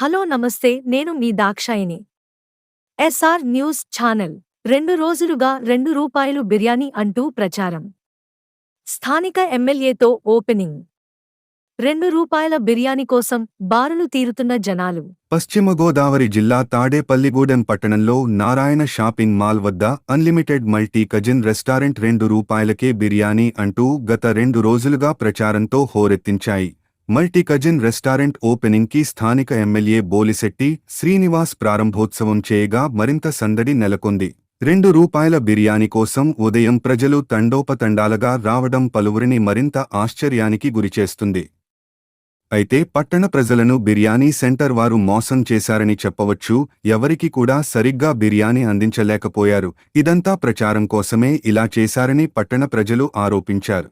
Hello నమస్తే నేను మీ దాక్షాయిని ఎస్ఆర్ న్యూస్ ఛానల్. రెండు రోజులుగా రెండు రూపాయలు బిర్యానీ అంటూ ప్రచారం. స్థానిక ఎమ్మెల్యేతో ఓపెనింగ్. రెండు రూపాయల బిర్యానీ కోసం బారులు తీరుతున్న జనాలు. పశ్చిమ గోదావరి జిల్లా తాడేపల్లిగూడెం పట్టణంలో నారాయణ షాపింగ్ మాల్ వద్ద అన్లిమిటెడ్ మల్టీ కజిన్ రెస్టారెంట్ రెండు రూపాయలకే బిర్యానీ అంటూ గత రెండు రోజులుగా ప్రచారంతో హోరెత్తించాయి. మల్టీ కజిన్ రెస్టారెంట్ ఓపెనింగ్కి స్థానిక ఎమ్మెల్యే బోలిశెట్టి శ్రీనివాస్ ప్రారంభోత్సవం చేయగా మరింత సందడి నెలకొంది. రెండు రూపాయల బిర్యానీ కోసం ఉదయం ప్రజలు తండోపతండాలుగా రావడం పలువురిని మరింత ఆశ్చర్యానికి గురిచేస్తుంది. అయితే పట్టణ ప్రజలను బిర్యానీ సెంటర్ వారు మోసం చేశారని చెప్పవచ్చు ఎవరికి కూడా సరిగ్గా బిర్యానీ అందించలేకపోయారు. ఇదంతా ప్రచారం కోసమే ఇలా చేశారని పట్టణ ప్రజలు ఆరోపించారు.